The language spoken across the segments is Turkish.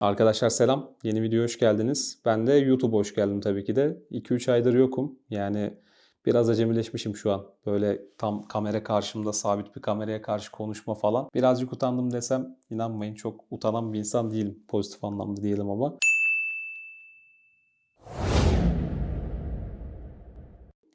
Arkadaşlar selam. Yeni videoya hoş geldiniz. Ben de YouTube'a hoş geldim tabii ki de. 2-3 aydır yokum. Yani biraz acemileşmişim şu an. Böyle tam kamera karşımda sabit bir kameraya karşı konuşma falan. Birazcık utandım desem inanmayın çok utanan bir insan değilim. Pozitif anlamda diyelim ama.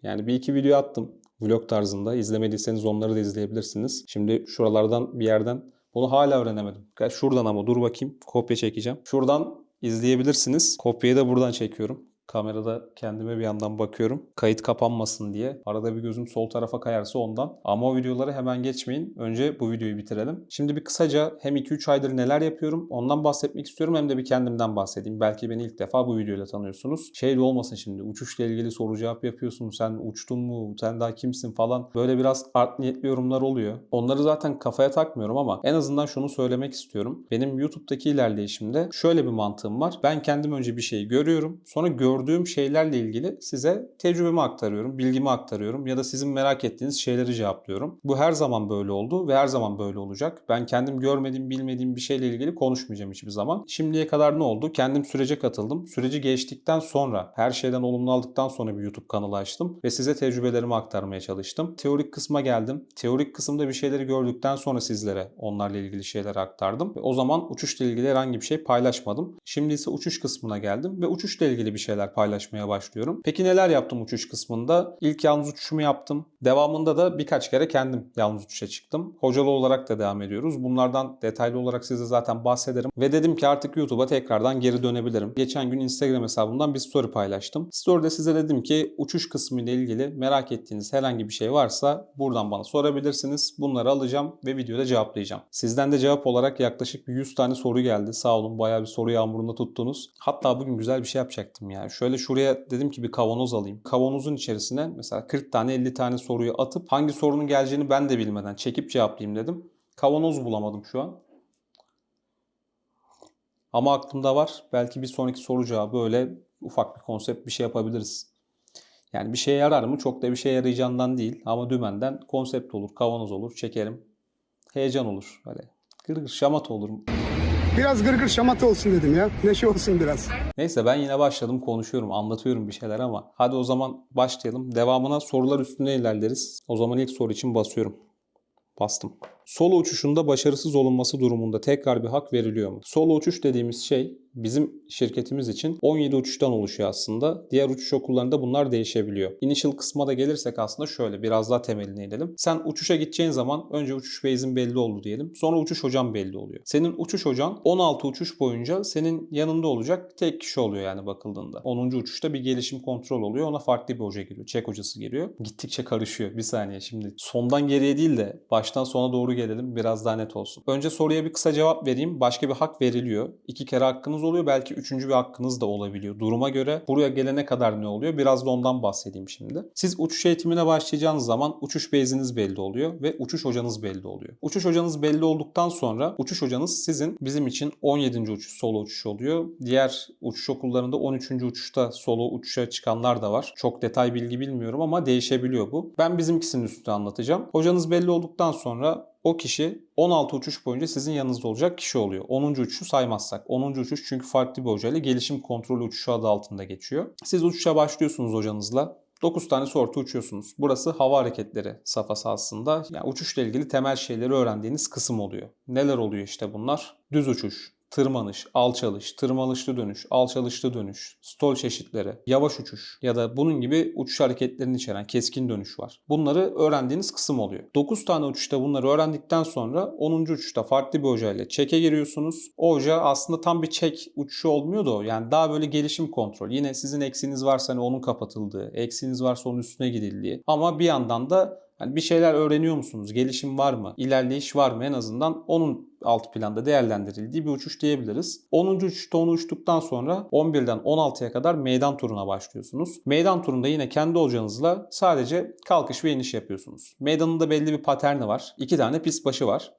Yani bir iki video attım vlog tarzında. İzlemediyseniz onları da izleyebilirsiniz. Şimdi şuralardan bir yerden bunu hala öğrenemedim. Şuradan ama dur bakayım. Kopya çekeceğim. Şuradan izleyebilirsiniz. Kopyayı da buradan çekiyorum. Kamerada kendime bir yandan bakıyorum. Kayıt kapanmasın diye. Arada bir gözüm sol tarafa kayarsa ondan. Ama o videoları hemen geçmeyin. Önce bu videoyu bitirelim. Şimdi bir kısaca hem 2-3 aydır neler yapıyorum ondan bahsetmek istiyorum hem de bir kendimden bahsedeyim. Belki beni ilk defa bu videoyla tanıyorsunuz. Şey de olmasın şimdi uçuşla ilgili soru cevap yapıyorsun. Sen uçtun mu? Sen daha kimsin falan. Böyle biraz art niyetli yorumlar oluyor. Onları zaten kafaya takmıyorum ama en azından şunu söylemek istiyorum. Benim YouTube'daki ilerleyişimde şöyle bir mantığım var. Ben kendim önce bir şeyi görüyorum. Sonra gördüğüm şeylerle ilgili size tecrübemi aktarıyorum, bilgimi aktarıyorum ya da sizin merak ettiğiniz şeyleri cevaplıyorum. Bu her zaman böyle oldu ve her zaman böyle olacak. Ben kendim görmediğim, bilmediğim bir şeyle ilgili konuşmayacağım hiçbir zaman. Şimdiye kadar ne oldu? Kendim sürece katıldım. Süreci geçtikten sonra, her şeyden olumlu aldıktan sonra bir YouTube kanalı açtım ve size tecrübelerimi aktarmaya çalıştım. Teorik kısma geldim. Teorik kısımda bir şeyleri gördükten sonra sizlere onlarla ilgili şeyleri aktardım. Ve o zaman uçuşla ilgili herhangi bir şey paylaşmadım. Şimdi ise uçuş kısmına geldim ve uçuşla ilgili bir şeyler paylaşmaya başlıyorum. Peki neler yaptım uçuş kısmında? İlk yalnız uçuşumu yaptım. Devamında da birkaç kere kendim yalnız uçuşa çıktım. Hocalı olarak da devam ediyoruz. Bunlardan detaylı olarak size zaten bahsederim. Ve dedim ki artık YouTube'a tekrardan geri dönebilirim. Geçen gün Instagram hesabımdan bir story paylaştım. Story'de size dedim ki uçuş kısmı ile ilgili merak ettiğiniz herhangi bir şey varsa buradan bana sorabilirsiniz. Bunları alacağım ve videoda cevaplayacağım. Sizden de cevap olarak yaklaşık bir 100 tane soru geldi. Sağ olun bayağı bir soru yağmurunda tuttunuz. Hatta bugün güzel bir şey yapacaktım ya. Şöyle şuraya dedim ki bir kavanoz alayım. Kavanozun içerisine mesela 40 tane 50 tane soruyu atıp hangi sorunun geleceğini ben de bilmeden çekip cevaplayayım dedim. Kavanoz bulamadım şu an. Ama aklımda var. Belki bir sonraki soru cevabı öyle ufak bir konsept bir şey yapabiliriz. Yani bir şeye yarar mı? Çok da bir şeye yarayacağından değil. Ama dümenden konsept olur, kavanoz olur, çekerim. Heyecan olur. Böyle gırgır şamat olur. Biraz gırgır şamata olsun dedim ya. Neşe olsun biraz. Neyse ben yine başladım konuşuyorum, anlatıyorum bir şeyler ama hadi o zaman başlayalım. Devamına sorular üstüne ilerleriz. O zaman ilk soru için basıyorum. Bastım. Solo uçuşunda başarısız olunması durumunda tekrar bir hak veriliyor mu? Solo uçuş dediğimiz şey bizim şirketimiz için 17 uçuştan oluşuyor aslında. Diğer uçuş okullarında bunlar değişebiliyor. Initial kısma da gelirsek aslında şöyle biraz daha temeline inelim. Sen uçuşa gideceğin zaman önce uçuş base'in belli oldu diyelim. Sonra uçuş hocan belli oluyor. Senin uçuş hocan 16 uçuş boyunca senin yanında olacak tek kişi oluyor yani bakıldığında. 10. uçuşta bir gelişim kontrol oluyor. Ona farklı bir hoca geliyor. Çek hocası geliyor. Gittikçe karışıyor. Bir saniye şimdi sondan geriye değil de baştan sona doğru gelelim biraz daha net olsun. Önce soruya bir kısa cevap vereyim. Başka bir hak veriliyor. İki kere hakkınız oluyor. Belki üçüncü bir hakkınız da olabiliyor. Duruma göre buraya gelene kadar ne oluyor? Biraz da ondan bahsedeyim şimdi. Siz uçuş eğitimine başlayacağınız zaman uçuş base'iniz belli oluyor ve uçuş hocanız belli oluyor. Uçuş hocanız belli olduktan sonra uçuş hocanız sizin bizim için 17. uçuş solo uçuş oluyor. Diğer uçuş okullarında 13. uçuşta solo uçuşa çıkanlar da var. Çok detay bilgi bilmiyorum ama değişebiliyor bu. Ben bizimkisinin üstüne anlatacağım. Hocanız belli olduktan sonra o kişi 16 uçuş boyunca sizin yanınızda olacak kişi oluyor. 10. uçuşu saymazsak. 10. uçuş çünkü farklı bir hocayla gelişim kontrolü uçuşu adı altında geçiyor. Siz uçuşa başlıyorsunuz hocanızla. 9 tane sortu uçuyorsunuz. Burası hava hareketleri safhası aslında. Yani uçuşla ilgili temel şeyleri öğrendiğiniz kısım oluyor. Neler oluyor işte bunlar? Düz uçuş, tırmanış, alçalış, tırmanışlı dönüş, alçalışlı dönüş, stol çeşitleri, yavaş uçuş ya da bunun gibi uçuş hareketlerini içeren keskin dönüş var. Bunları öğrendiğiniz kısım oluyor. 9 tane uçuşta bunları öğrendikten sonra 10. uçuşta farklı bir hocayla çeke giriyorsunuz. O hoca aslında tam bir çek uçuşu olmuyor da. Yani daha böyle gelişim kontrol. Yine sizin eksiniz varsa hani onun kapatıldığı, eksiniz varsa onun üstüne gidildiği. Ama bir yandan da yani bir şeyler öğreniyor musunuz? Gelişim var mı? İlerleyiş var mı? En azından onun alt planda değerlendirildiği bir uçuş diyebiliriz. 10. uçuşta onu uçtuktan sonra 11'den 16'ya kadar meydan turuna başlıyorsunuz. Meydan turunda yine kendi hocanızla sadece kalkış ve iniş yapıyorsunuz. Meydanın da belli bir paterni var. İki tane pist başı var.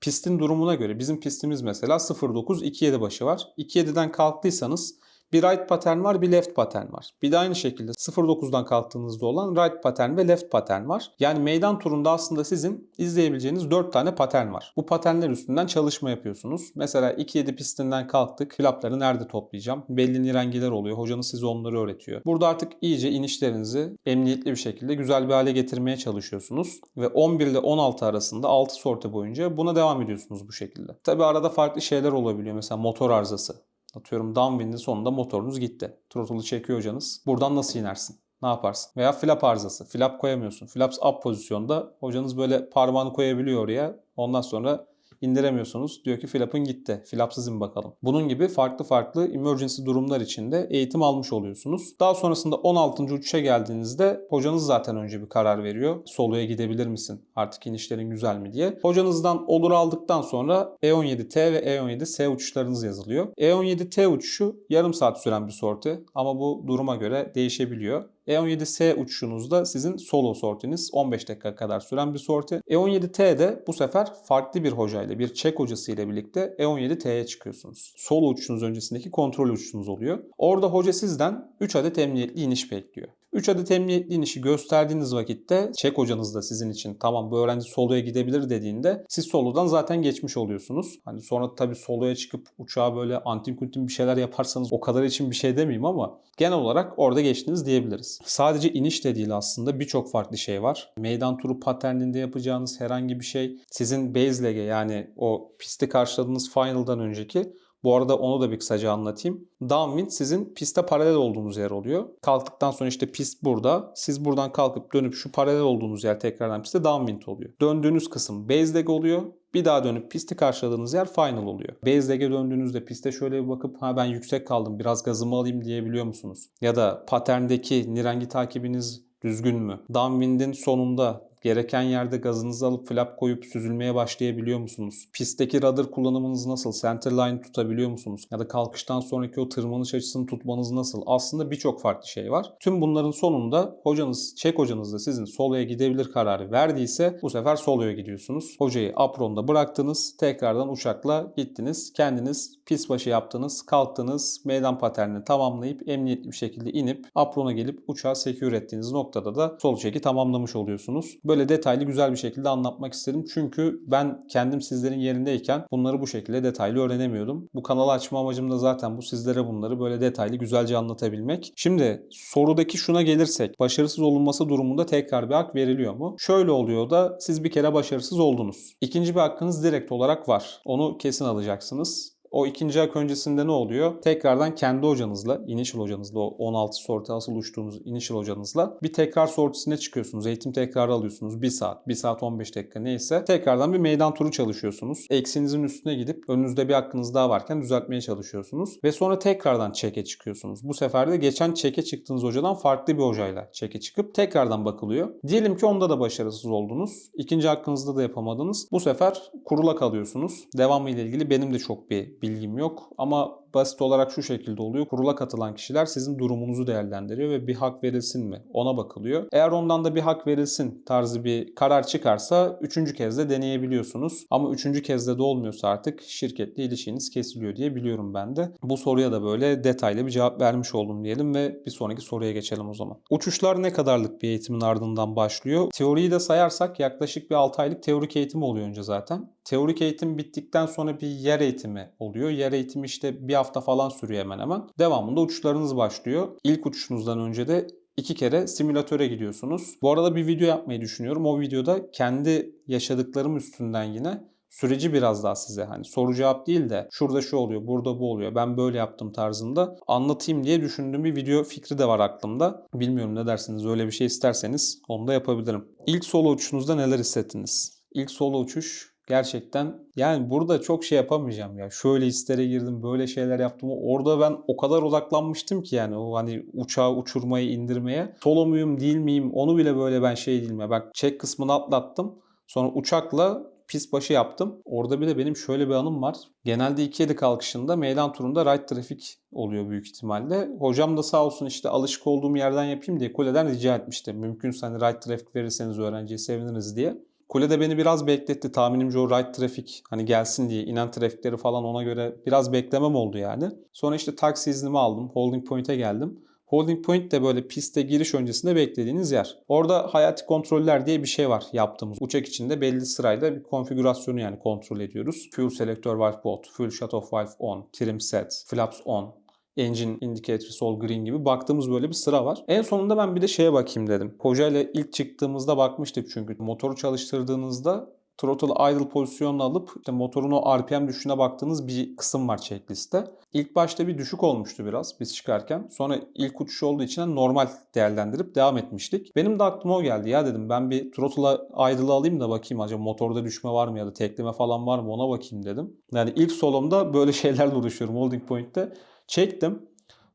Pistin durumuna göre bizim pistimiz mesela 0927 başı var. 27'den kalktıysanız Bir right pattern var, bir left pattern var. Bir de aynı şekilde 09'dan kalktığınızda olan right pattern ve left pattern var. Yani meydan turunda aslında sizin izleyebileceğiniz 4 tane pattern var. Bu paternler üstünden çalışma yapıyorsunuz. Mesela 2-7 pistinden kalktık. Flapları nerede toplayacağım? Belli nirengiler oluyor. Hocanız size onları öğretiyor. Burada artık iyice inişlerinizi emniyetli bir şekilde güzel bir hale getirmeye çalışıyorsunuz. Ve 11 ile 16 arasında 6 sorte boyunca buna devam ediyorsunuz bu şekilde. Tabi arada farklı şeyler olabiliyor. Mesela motor arızası. Atıyorum downwind'in sonunda motorunuz gitti. Throttle'ı çekiyor hocanız. Buradan nasıl inersin? Ne yaparsın? Veya flap arızası. Flap koyamıyorsun. Flaps up pozisyonda hocanız böyle parmağını koyabiliyor oraya. Ondan sonra indiremiyorsunuz. Diyor ki flap'ın gitti. Flapsız in bakalım. Bunun gibi farklı farklı emergency durumlar içinde eğitim almış oluyorsunuz. Daha sonrasında 16. uçuşa geldiğinizde hocanız zaten önce bir karar veriyor. Soloya gidebilir misin? Artık inişlerin güzel mi diye. Hocanızdan olur aldıktan sonra E17T ve E17S uçuşlarınız yazılıyor. E17T uçuşu yarım saat süren bir sorti ama bu duruma göre değişebiliyor. E17S uçuşunuzda sizin solo sortiniz 15 dakika kadar süren bir sorti. E17T de bu sefer farklı bir hocayla, bir Çek hocası ile birlikte E17T'ye çıkıyorsunuz. Solo uçuşunuz öncesindeki kontrol uçuşunuz oluyor. Orada hoca sizden 3 adet emniyetli iniş bekliyor. 3 adet emniyetli inişi gösterdiğiniz vakitte çek hocanız da sizin için tamam bu öğrenci soloya gidebilir dediğinde siz solodan zaten geçmiş oluyorsunuz. Hani sonra tabii soloya çıkıp uçağa böyle antin kuntin bir şeyler yaparsanız o kadar için bir şey demeyeyim ama genel olarak orada geçtiniz diyebiliriz. Sadece iniş de değil aslında birçok farklı şey var. Meydan turu paterninde yapacağınız herhangi bir şey sizin base leg'e yani o pisti karşıladığınız final'dan önceki bu arada onu da bir kısaca anlatayım. Downwind sizin piste paralel olduğunuz yer oluyor. Kalktıktan sonra işte pist burada. Siz buradan kalkıp dönüp şu paralel olduğunuz yer tekrardan piste downwind oluyor. Döndüğünüz kısım base leg oluyor. Bir daha dönüp pisti karşıladığınız yer final oluyor. Base leg'e döndüğünüzde piste şöyle bir bakıp ha ben yüksek kaldım biraz gazımı alayım diyebiliyor musunuz? Ya da paterndeki nirengi takibiniz düzgün mü? Downwind'in sonunda gereken yerde gazınızı alıp flap koyup süzülmeye başlayabiliyor musunuz? Pistteki rudder kullanımınız nasıl? Centerline tutabiliyor musunuz? Ya da kalkıştan sonraki o tırmanış açısını tutmanız nasıl? Aslında birçok farklı şey var. Tüm bunların sonunda hocanız, çek hocanız da sizin soloya gidebilir kararı verdiyse bu sefer soloya gidiyorsunuz. Hocayı apronda bıraktınız. Tekrardan uçakla gittiniz. Kendiniz pis başı yaptınız. Kalktınız. Meydan paternini tamamlayıp emniyetli bir şekilde inip aprona gelip uçağı secure ettiğiniz noktada da sol çeki tamamlamış oluyorsunuz. Böyle detaylı güzel bir şekilde anlatmak istedim. Çünkü ben kendim sizlerin yerindeyken bunları bu şekilde detaylı öğrenemiyordum. Bu kanalı açma amacım da zaten bu sizlere bunları böyle detaylı güzelce anlatabilmek. Şimdi sorudaki şuna gelirsek başarısız olunması durumunda tekrar bir hak veriliyor mu? Şöyle oluyor da siz bir kere başarısız oldunuz. İkinci bir hakkınız direkt olarak var. Onu kesin alacaksınız. O ikinci hak öncesinde ne oluyor? Tekrardan kendi hocanızla, initial hocanızla, o 16 sorti asıl uçtuğunuz initial hocanızla bir tekrar sortisine çıkıyorsunuz. Eğitim tekrarı alıyorsunuz. 1 saat, 1 saat 15 dakika neyse. Tekrardan bir meydan turu çalışıyorsunuz. Eksinizin üstüne gidip önünüzde bir hakkınız daha varken düzeltmeye çalışıyorsunuz. Ve sonra tekrardan çeke çıkıyorsunuz. Bu sefer de geçen çeke çıktığınız hocadan farklı bir hocayla çeke çıkıp tekrardan bakılıyor. Diyelim ki onda da başarısız oldunuz. İkinci hakkınızda da yapamadınız. Bu sefer kurula kalıyorsunuz. Devamı ile ilgili benim de çok bir bilgim yok ama basit olarak şu şekilde oluyor. Kurula katılan kişiler sizin durumunuzu değerlendiriyor ve bir hak verilsin mi ona bakılıyor. Eğer ondan da bir hak verilsin tarzı bir karar çıkarsa üçüncü kez de deneyebiliyorsunuz. Ama üçüncü kez de de olmuyorsa artık şirketle ilişkiniz kesiliyor diye biliyorum ben de. Bu soruya da böyle detaylı bir cevap vermiş oldum diyelim ve bir sonraki soruya geçelim o zaman. Uçuşlar ne kadarlık bir eğitimin ardından başlıyor? Teoriyi de sayarsak yaklaşık bir 6 aylık teorik eğitim oluyor önce zaten. Teorik eğitim bittikten sonra bir yer eğitimi oluyor. Yer eğitimi işte bir hafta falan sürüyor hemen hemen. Devamında uçuşlarınız başlıyor. İlk uçuşunuzdan önce de iki kere simülatöre gidiyorsunuz. Bu arada bir video yapmayı düşünüyorum. O videoda kendi yaşadıklarım üstünden yine süreci biraz daha size hani soru cevap değil de şurada şu oluyor, burada bu oluyor, ben böyle yaptım tarzında anlatayım diye düşündüğüm bir video fikri de var aklımda. Bilmiyorum ne dersiniz öyle bir şey isterseniz onu da yapabilirim. İlk solo uçuşunuzda neler hissettiniz? İlk solo uçuş gerçekten yani burada çok şey yapamayacağım ya. Şöyle istere girdim, böyle şeyler yaptım. Orada ben o kadar odaklanmıştım ki yani o hani uçağı uçurmayı, indirmeye. Solo muyum, değil miyim? Onu bile böyle ben şey değilim ya. Bak check kısmını atlattım. Sonra uçakla pis başı yaptım. Orada bir de benim şöyle bir anım var. Genelde 2-7 kalkışında meydan turunda right trafik oluyor büyük ihtimalle. Hocam da sağ olsun işte alışık olduğum yerden yapayım diye kuleden rica etmişti. Mümkünse hani right trafik verirseniz öğrenciye seviniriz diye. Kulede beni biraz bekletti. Tahminimce o right trafik hani gelsin diye inen trafikleri falan ona göre biraz beklemem oldu yani. Sonra işte taksi iznimi aldım. Holding point'e geldim. Holding point de böyle piste giriş öncesinde beklediğiniz yer. Orada hayati kontroller diye bir şey var yaptığımız. Uçak içinde belli sırayla bir konfigürasyonu yani kontrol ediyoruz. Fuel selector valve both, fuel shut-off valve on, trim set, flaps on, engine indicator sol green gibi baktığımız böyle bir sıra var. En sonunda ben bir de şeye bakayım dedim. Hoca ile ilk çıktığımızda bakmıştık çünkü motoru çalıştırdığınızda throttle idle pozisyonuna alıp işte motorun o RPM düşüşüne baktığınız bir kısım var checklistte. İlk başta bir düşük olmuştu biraz biz çıkarken. Sonra ilk uçuş olduğu için normal değerlendirip devam etmiştik. Benim de aklıma o geldi. Ya dedim ben bir throttle'a idle'ı alayım da bakayım acaba motorda düşme var mı ya da tekleme falan var mı ona bakayım dedim. Yani ilk solomda böyle şeylerle uğraşıyorum holding point'te. Çektim.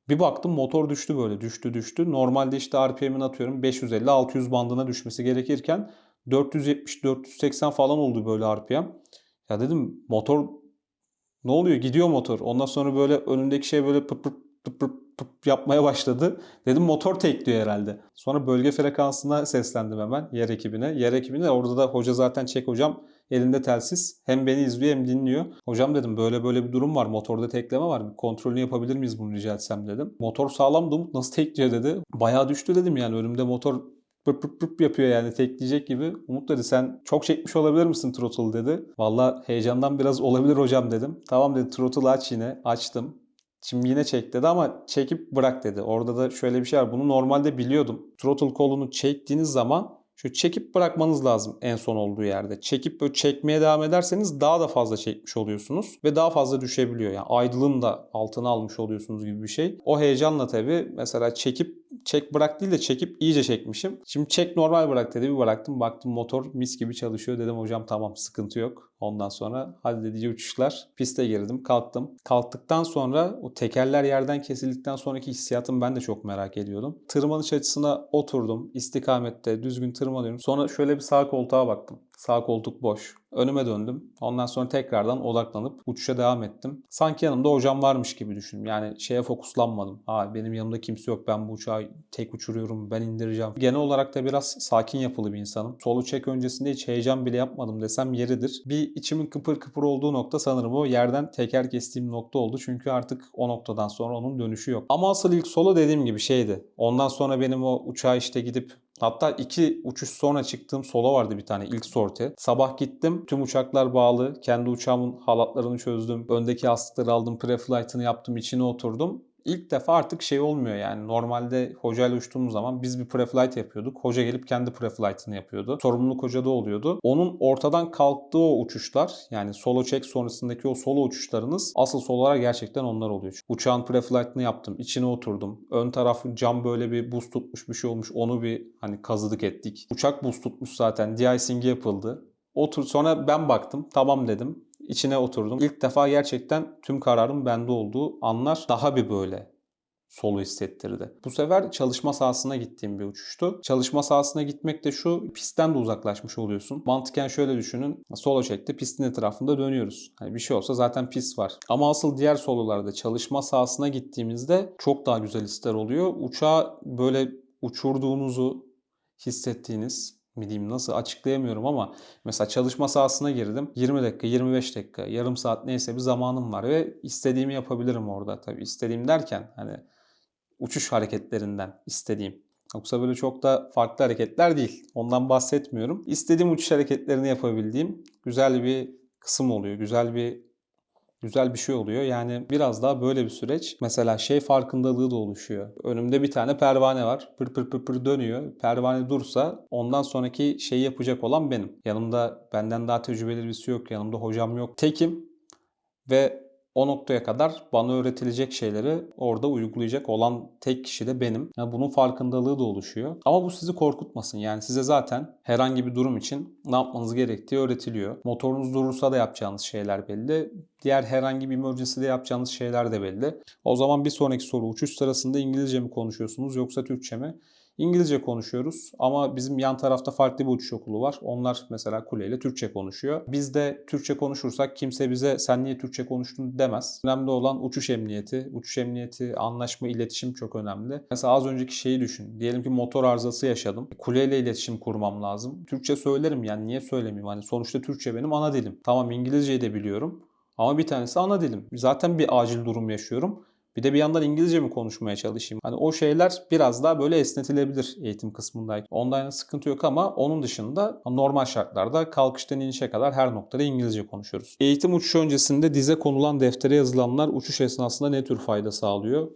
Bir baktım motor düştü böyle düştü düştü. Normalde işte RPM'ini atıyorum 550-600 bandına düşmesi gerekirken 470-480 falan oldu böyle RPM. Ya dedim motor ne oluyor gidiyor motor. Ondan sonra böyle önündeki şey böyle pıp pıp pıp pıp pıp yapmaya başladı. Dedim motor tekliyor herhalde. Sonra bölge frekansına seslendim hemen yer ekibine. Yer ekibine orada da hoca zaten çek hocam elinde telsiz. Hem beni izliyor hem dinliyor. Hocam dedim böyle böyle bir durum var. Motorda tekleme var. Bir kontrolünü yapabilir miyiz bunu rica etsem dedim. Motor sağlamdı Umut nasıl tekliyor dedi. Bayağı düştü dedim yani önümde motor pıp pıp pıp yapıyor yani tekleyecek gibi. Umut dedi sen çok çekmiş olabilir misin throttle dedi. Valla heyecandan biraz olabilir hocam dedim. Tamam dedi throttle aç yine. Açtım. Şimdi yine çek dedi ama çekip bırak dedi. Orada da şöyle bir şey var. Bunu normalde biliyordum. Throttle kolunu çektiğiniz zaman şu çekip bırakmanız lazım en son olduğu yerde. Çekip böyle çekmeye devam ederseniz daha da fazla çekmiş oluyorsunuz ve daha fazla düşebiliyor. Yani idle'ın da altına almış oluyorsunuz gibi bir şey. O heyecanla tabii mesela çekip çek bırak değil de çekip iyice çekmişim. Şimdi çek normal bırak dedi bir bıraktım. Baktım motor mis gibi çalışıyor. Dedim hocam tamam sıkıntı yok. Ondan sonra hadi dedi uçuşlar. Piste girdim kalktım. Kalktıktan sonra o tekerler yerden kesildikten sonraki hissiyatımı ben de çok merak ediyordum. Tırmanış açısına oturdum. istikamette düzgün tırmanıyorum. Sonra şöyle bir sağ koltuğa baktım. Sağ koltuk boş. Önüme döndüm. Ondan sonra tekrardan odaklanıp uçuşa devam ettim. Sanki yanımda hocam varmış gibi düşündüm. Yani şeye fokuslanmadım. Aa benim yanımda kimse yok. Ben bu uçağı tek uçuruyorum. Ben indireceğim. Genel olarak da biraz sakin yapılı bir insanım. Solu çek öncesinde hiç heyecan bile yapmadım desem yeridir. Bir içimin kıpır kıpır olduğu nokta sanırım o yerden teker kestiğim nokta oldu. Çünkü artık o noktadan sonra onun dönüşü yok. Ama asıl ilk solo dediğim gibi şeydi. Ondan sonra benim o uçağa işte gidip Hatta iki uçuş sonra çıktığım solo vardı bir tane ilk sorti. Sabah gittim. Tüm uçaklar bağlı. Kendi uçağımın halatlarını çözdüm. Öndeki yastıkları aldım. Pre-flight'ını yaptım. içine oturdum. İlk defa artık şey olmuyor yani. Normalde hocayla uçtuğumuz zaman biz bir preflight yapıyorduk. Hoca gelip kendi preflight'ını yapıyordu. Sorumluluk hocada oluyordu. Onun ortadan kalktığı o uçuşlar yani solo check sonrasındaki o solo uçuşlarınız asıl sololar gerçekten onlar oluyor. Uçağın preflight'ını yaptım. içine oturdum. Ön tarafı cam böyle bir buz tutmuş bir şey olmuş. Onu bir hani kazıdık ettik. Uçak buz tutmuş zaten. De-icing yapıldı. Otur sonra ben baktım. Tamam dedim içine oturdum. İlk defa gerçekten tüm kararın bende olduğu anlar daha bir böyle solu hissettirdi. Bu sefer çalışma sahasına gittiğim bir uçuştu. Çalışma sahasına gitmek de şu pistten de uzaklaşmış oluyorsun. Mantıken şöyle düşünün. Solo çekti pistin etrafında dönüyoruz. Hani bir şey olsa zaten pist var. Ama asıl diğer sololarda çalışma sahasına gittiğimizde çok daha güzel hisler oluyor. Uçağı böyle uçurduğunuzu hissettiğiniz mi diyeyim nasıl açıklayamıyorum ama mesela çalışma sahasına girdim. 20 dakika, 25 dakika, yarım saat neyse bir zamanım var ve istediğimi yapabilirim orada. Tabii istediğim derken hani uçuş hareketlerinden istediğim. Yoksa böyle çok da farklı hareketler değil. Ondan bahsetmiyorum. İstediğim uçuş hareketlerini yapabildiğim güzel bir kısım oluyor. Güzel bir güzel bir şey oluyor. Yani biraz daha böyle bir süreç. Mesela şey farkındalığı da oluşuyor. Önümde bir tane pervane var. Pır pır pır pır dönüyor. Pervane dursa ondan sonraki şeyi yapacak olan benim. Yanımda benden daha tecrübeli birisi yok. Yanımda hocam yok. Tekim ve o noktaya kadar bana öğretilecek şeyleri orada uygulayacak olan tek kişi de benim. Yani bunun farkındalığı da oluşuyor. Ama bu sizi korkutmasın. Yani size zaten herhangi bir durum için ne yapmanız gerektiği öğretiliyor. Motorunuz durursa da yapacağınız şeyler belli. Diğer herhangi bir emergency'de yapacağınız şeyler de belli. O zaman bir sonraki soru uçuş sırasında İngilizce mi konuşuyorsunuz yoksa Türkçe mi? İngilizce konuşuyoruz ama bizim yan tarafta farklı bir uçuş okulu var. Onlar mesela kuleyle Türkçe konuşuyor. Biz de Türkçe konuşursak kimse bize sen niye Türkçe konuştun demez. Önemli olan uçuş emniyeti. Uçuş emniyeti, anlaşma, iletişim çok önemli. Mesela az önceki şeyi düşün. Diyelim ki motor arızası yaşadım. Kuleyle iletişim kurmam lazım. Türkçe söylerim yani niye söylemeyeyim? Hani sonuçta Türkçe benim ana dilim. Tamam İngilizceyi de biliyorum. Ama bir tanesi ana dilim. Zaten bir acil durum yaşıyorum. Bir de bir yandan İngilizce mi konuşmaya çalışayım? Hani o şeyler biraz daha böyle esnetilebilir eğitim kısmındayken. Yana sıkıntı yok ama onun dışında normal şartlarda kalkıştan inişe kadar her noktada İngilizce konuşuyoruz. Eğitim uçuşu öncesinde dize konulan deftere yazılanlar uçuş esnasında ne tür fayda sağlıyor?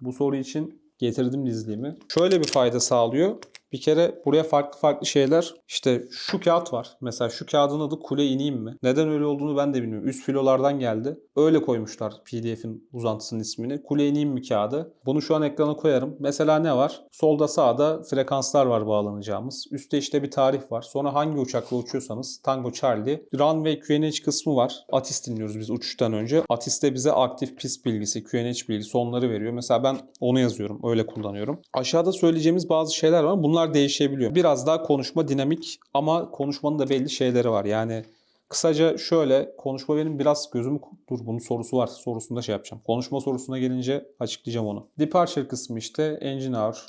Bu soru için getirdim dizliğimi. Şöyle bir fayda sağlıyor. Bir kere buraya farklı farklı şeyler işte şu kağıt var. Mesela şu kağıdın adı kule ineyim mi? Neden öyle olduğunu ben de bilmiyorum. Üst filolardan geldi. Öyle koymuşlar PDF'in uzantısının ismini. Kule ineyim mi kağıdı? Bunu şu an ekrana koyarım. Mesela ne var? Solda sağda frekanslar var bağlanacağımız. Üstte işte bir tarih var. Sonra hangi uçakla uçuyorsanız Tango Charlie. Runway QNH kısmı var. ATIS dinliyoruz biz uçuştan önce. ATIS de bize aktif pist bilgisi, QNH bilgisi onları veriyor. Mesela ben onu yazıyorum. Öyle kullanıyorum. Aşağıda söyleyeceğimiz bazı şeyler var. Bunlar değişebiliyor. Biraz daha konuşma dinamik ama konuşmanın da belli şeyleri var. Yani Kısaca şöyle konuşma benim biraz gözümü dur bunun sorusu var. Sorusunda şey yapacağım. Konuşma sorusuna gelince açıklayacağım onu. Departure kısmı işte engine hour.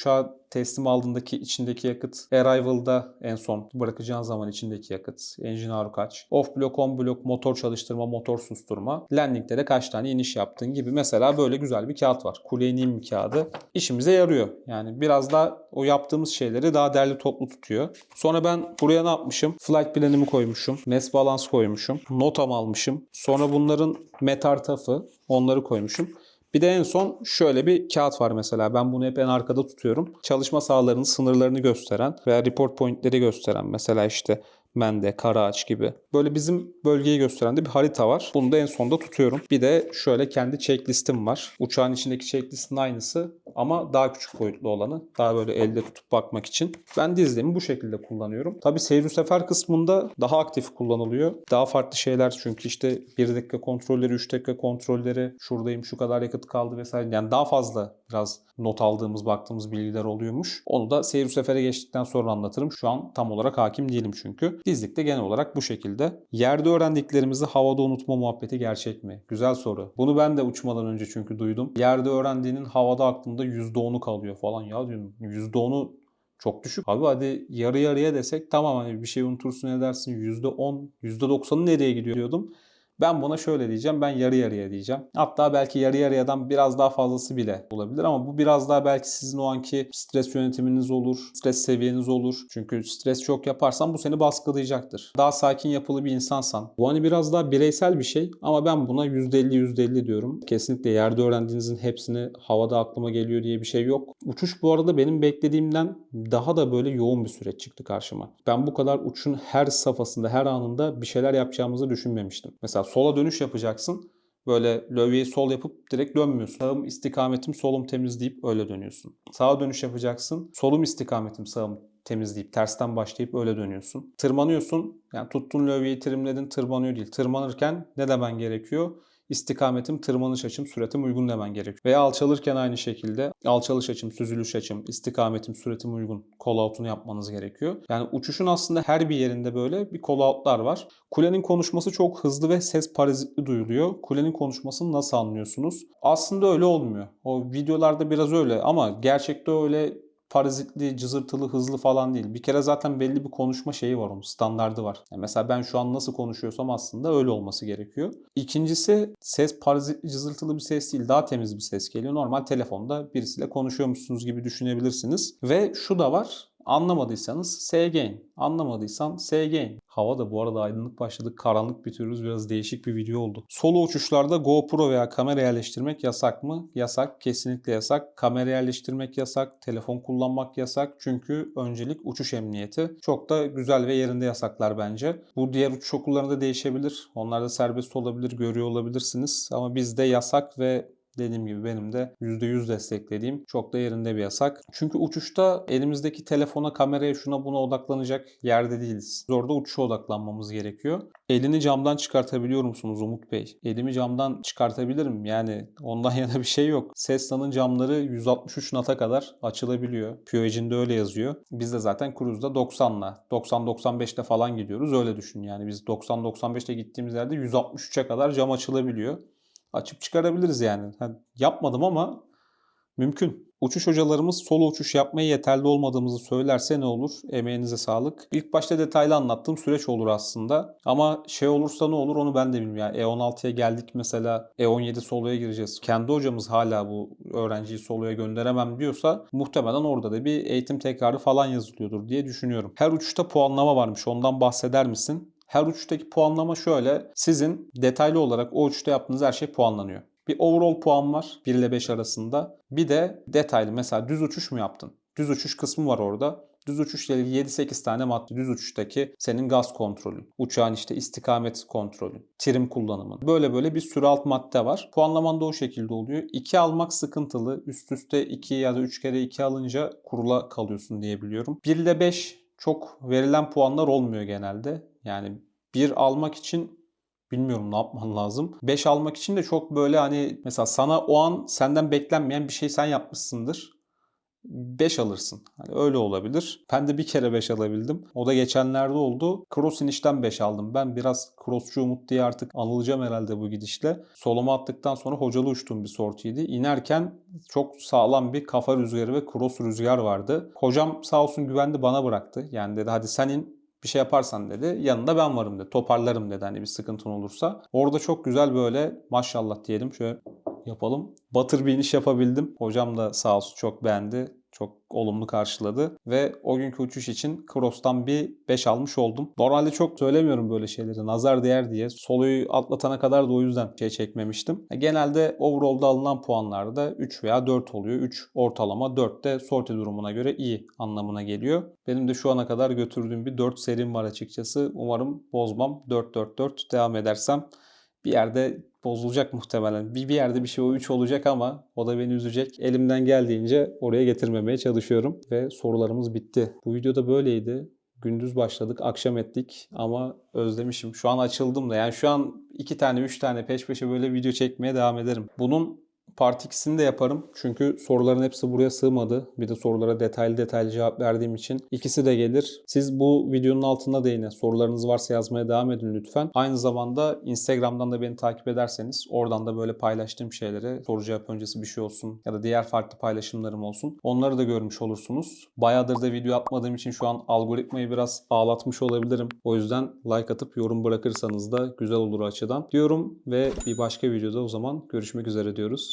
Teslim aldığındaki içindeki yakıt. Arrival'da en son bırakacağın zaman içindeki yakıt. Engine hour kaç. Off block, on block, motor çalıştırma, motor susturma. Landing'de de kaç tane iniş yaptığın gibi. Mesela böyle güzel bir kağıt var. Kule ineyim bir kağıdı. İşimize yarıyor. Yani biraz daha o yaptığımız şeyleri daha derli toplu tutuyor. Sonra ben buraya ne yapmışım? Flight planımı koymuşum. Mass balance koymuşum. Notam almışım. Sonra bunların metartafı onları koymuşum. Bir de en son şöyle bir kağıt var mesela. Ben bunu hep en arkada tutuyorum. Çalışma sahalarının sınırlarını gösteren veya report pointleri gösteren mesela işte Mende, Karaağaç gibi. Böyle bizim bölgeyi gösteren de bir harita var. Bunu da en sonda tutuyorum. Bir de şöyle kendi checklistim var. Uçağın içindeki checklistin aynısı ama daha küçük boyutlu olanı. Daha böyle elde tutup bakmak için. Ben dizlemi bu şekilde kullanıyorum. Tabi seyir sefer kısmında daha aktif kullanılıyor. Daha farklı şeyler çünkü işte 1 dakika kontrolleri, 3 dakika kontrolleri, şuradayım şu kadar yakıt kaldı vesaire. Yani daha fazla biraz not aldığımız, baktığımız bilgiler oluyormuş. Onu da seyir sefere geçtikten sonra anlatırım. Şu an tam olarak hakim değilim çünkü. Dizlikte genel olarak bu şekilde. Yerde öğrendiklerimizi havada unutma muhabbeti gerçek mi? Güzel soru. Bunu ben de uçmadan önce çünkü duydum. Yerde öğrendiğinin havada aklında %10'u kalıyor falan. Ya diyorum %10'u çok düşük. Abi hadi yarı yarıya desek tamam hani bir şey unutursun edersin %10, %90'ı nereye gidiyor diyordum. Ben buna şöyle diyeceğim. Ben yarı yarıya diyeceğim. Hatta belki yarı yarıyadan biraz daha fazlası bile olabilir ama bu biraz daha belki sizin o anki stres yönetiminiz olur, stres seviyeniz olur. Çünkü stres çok yaparsan bu seni baskılayacaktır. Daha sakin yapılı bir insansan. Bu hani biraz daha bireysel bir şey ama ben buna %50 %50 diyorum. Kesinlikle yerde öğrendiğinizin hepsini havada aklıma geliyor diye bir şey yok. Uçuş bu arada benim beklediğimden daha da böyle yoğun bir süreç çıktı karşıma. Ben bu kadar uçuşun her safhasında, her anında bir şeyler yapacağımızı düşünmemiştim. Mesela sola dönüş yapacaksın. Böyle lövyeyi sol yapıp direkt dönmüyorsun. Sağım istikametim solum temiz deyip öyle dönüyorsun. Sağa dönüş yapacaksın. Solum istikametim sağım temizleyip tersten başlayıp öyle dönüyorsun. Tırmanıyorsun. Yani tuttun lövyeyi trimledin tırmanıyor değil. Tırmanırken ne demen gerekiyor? İstikametim, tırmanış açım, süratim uygun demen gerekiyor. Veya alçalırken aynı şekilde alçalış açım, süzülüş açım, istikametim, süratim uygun call out'unu yapmanız gerekiyor. Yani uçuşun aslında her bir yerinde böyle bir call out'lar var. Kulenin konuşması çok hızlı ve ses parazitli duyuluyor. Kulenin konuşmasını nasıl anlıyorsunuz? Aslında öyle olmuyor. O videolarda biraz öyle ama gerçekte öyle parazitli, cızırtılı, hızlı falan değil. Bir kere zaten belli bir konuşma şeyi var onun, standardı var. Yani mesela ben şu an nasıl konuşuyorsam aslında öyle olması gerekiyor. İkincisi ses parazitli, cızırtılı bir ses değil, daha temiz bir ses geliyor. Normal telefonda birisiyle konuşuyormuşsunuz gibi düşünebilirsiniz. Ve şu da var, Anlamadıysanız say again. Anlamadıysan say again. Hava da bu arada aydınlık başladı. Karanlık bitiriyoruz. Biraz değişik bir video oldu. Solo uçuşlarda GoPro veya kamera yerleştirmek yasak mı? Yasak. Kesinlikle yasak. Kamera yerleştirmek yasak. Telefon kullanmak yasak. Çünkü öncelik uçuş emniyeti. Çok da güzel ve yerinde yasaklar bence. Bu diğer uçuş okullarında değişebilir. Onlar da serbest olabilir, görüyor olabilirsiniz. Ama bizde yasak ve dediğim gibi benim de %100 desteklediğim çok da yerinde bir yasak. Çünkü uçuşta elimizdeki telefona, kameraya, şuna buna odaklanacak yerde değiliz. Orada uçuşa odaklanmamız gerekiyor. Elini camdan çıkartabiliyor musunuz Umut Bey? Elimi camdan çıkartabilirim. Yani ondan yana bir şey yok. Cessna'nın camları 163 nata kadar açılabiliyor. Puyage'inde öyle yazıyor. Biz de zaten cruise'da 90'la, 90-95'te falan gidiyoruz. Öyle düşün yani. Biz 90-95'te gittiğimiz yerde 163'e kadar cam açılabiliyor. Açıp çıkarabiliriz yani. Ha, yapmadım ama mümkün. Uçuş hocalarımız solo uçuş yapmaya yeterli olmadığımızı söylerse ne olur? Emeğinize sağlık. İlk başta detaylı anlattığım süreç olur aslında. Ama şey olursa ne olur onu ben de bilmiyorum. Yani E16'ya geldik mesela E17 soloya gireceğiz. Kendi hocamız hala bu öğrenciyi soloya gönderemem diyorsa muhtemelen orada da bir eğitim tekrarı falan yazılıyordur diye düşünüyorum. Her uçuşta puanlama varmış. Ondan bahseder misin? Her uçuştaki puanlama şöyle. Sizin detaylı olarak o uçuşta yaptığınız her şey puanlanıyor. Bir overall puan var 1 ile 5 arasında. Bir de detaylı mesela düz uçuş mu yaptın? Düz uçuş kısmı var orada. Düz uçuşla ilgili 7-8 tane madde. Düz uçuştaki senin gaz kontrolün, uçağın işte istikamet kontrolün, trim kullanımın. Böyle böyle bir sürü alt madde var. Puanlaman da o şekilde oluyor. 2 almak sıkıntılı. Üst üste 2 ya da 3 kere 2 alınca kurula kalıyorsun diye biliyorum. 1 ile 5 çok verilen puanlar olmuyor genelde. Yani 1 almak için Bilmiyorum ne yapman lazım. 5 almak için de çok böyle hani mesela sana o an senden beklenmeyen bir şey sen yapmışsındır. 5 alırsın. Hani öyle olabilir. Ben de bir kere 5 alabildim. O da geçenlerde oldu. Cross inişten 5 aldım. Ben biraz crossçu umut diye artık anılacağım herhalde bu gidişle. Soluma attıktan sonra hocalı uçtuğum bir sortiydi. İnerken çok sağlam bir kafa rüzgarı ve cross rüzgar vardı. Hocam sağ olsun güvendi bana bıraktı. Yani dedi hadi sen in bir şey yaparsan dedi yanında ben varım dedi. Toparlarım dedi hani bir sıkıntın olursa. Orada çok güzel böyle maşallah diyelim şöyle yapalım. Batır bir iniş yapabildim. Hocam da sağ olsun çok beğendi. Çok olumlu karşıladı. Ve o günkü uçuş için Cross'tan bir 5 almış oldum. Normalde çok söylemiyorum böyle şeyleri. Nazar değer diye. Soloyu atlatana kadar da o yüzden şey çekmemiştim. Genelde overall'da alınan puanlarda 3 veya 4 oluyor. 3 ortalama, 4 de sorti durumuna göre iyi anlamına geliyor. Benim de şu ana kadar götürdüğüm bir 4 serim var açıkçası. Umarım bozmam. 4-4-4 devam edersem bir yerde bozulacak muhtemelen. Bir, bir yerde bir şey o 3 olacak ama o da beni üzecek. Elimden geldiğince oraya getirmemeye çalışıyorum ve sorularımız bitti. Bu videoda böyleydi. Gündüz başladık, akşam ettik ama özlemişim. Şu an açıldım da yani şu an iki tane, üç tane peş peşe böyle video çekmeye devam ederim. Bunun Part 2'sini de yaparım. Çünkü soruların hepsi buraya sığmadı. Bir de sorulara detaylı detaylı cevap verdiğim için ikisi de gelir. Siz bu videonun altında da yine sorularınız varsa yazmaya devam edin lütfen. Aynı zamanda Instagram'dan da beni takip ederseniz oradan da böyle paylaştığım şeylere soru cevap öncesi bir şey olsun ya da diğer farklı paylaşımlarım olsun. Onları da görmüş olursunuz. Bayağıdır da video atmadığım için şu an algoritmayı biraz ağlatmış olabilirim. O yüzden like atıp yorum bırakırsanız da güzel olur açıdan diyorum ve bir başka videoda o zaman görüşmek üzere diyoruz.